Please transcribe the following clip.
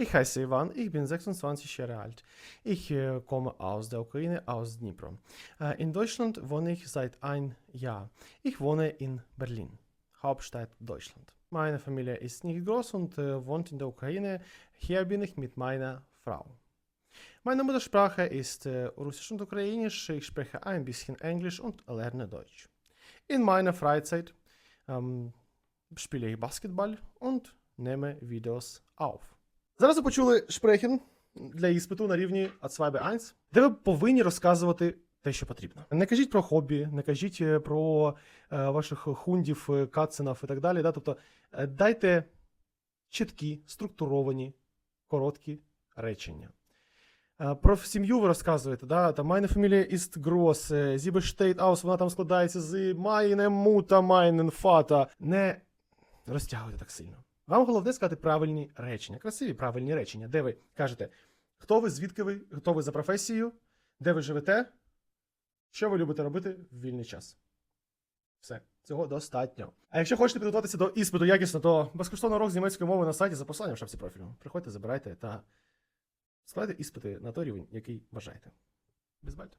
Ich heiße Ivan, ich bin 26 Jahre alt. Ich äh, komme aus der Ukraine, aus Dnipro. Äh, in Deutschland wohne ich seit ein Jahr. Ich wohne in Berlin, Hauptstadt Deutschland. Meine Familie ist nicht groß und äh, wohnt in der Ukraine. Hier bin ich mit meiner Frau. Meine Muttersprache ist äh, Russisch und Ukrainisch. Ich spreche ein bisschen Englisch und lerne Deutsch. In meiner Freizeit ähm, spiele ich Basketball und nehme Videos auf. Зараз ви почули шпрехен для іспиту на рівні А2 Б1, де ви повинні розказувати те, що потрібно. Не кажіть про хобі, не кажіть е, про е, ваших хундів, е, і так далі. Да? Тобто дайте чіткі, структуровані, короткі речення. Про сім'ю ви розказуєте, да? Там Familie ist groß, е, sie вона там складається з meine Mutter, meinen Vater. Не розтягуйте так сильно. Вам головне сказати правильні речення, красиві правильні речення, де ви кажете, хто ви, звідки ви, хто ви за професією, де ви живете, що ви любите робити в вільний час. Все, цього достатньо. А якщо хочете підготуватися до іспиту якісно, то безкоштовно урок з німецької мови на сайті за посиланням в шапці профілю. Приходьте, забирайте та складайте іспити на той рівень, який бажаєте. Без бальт.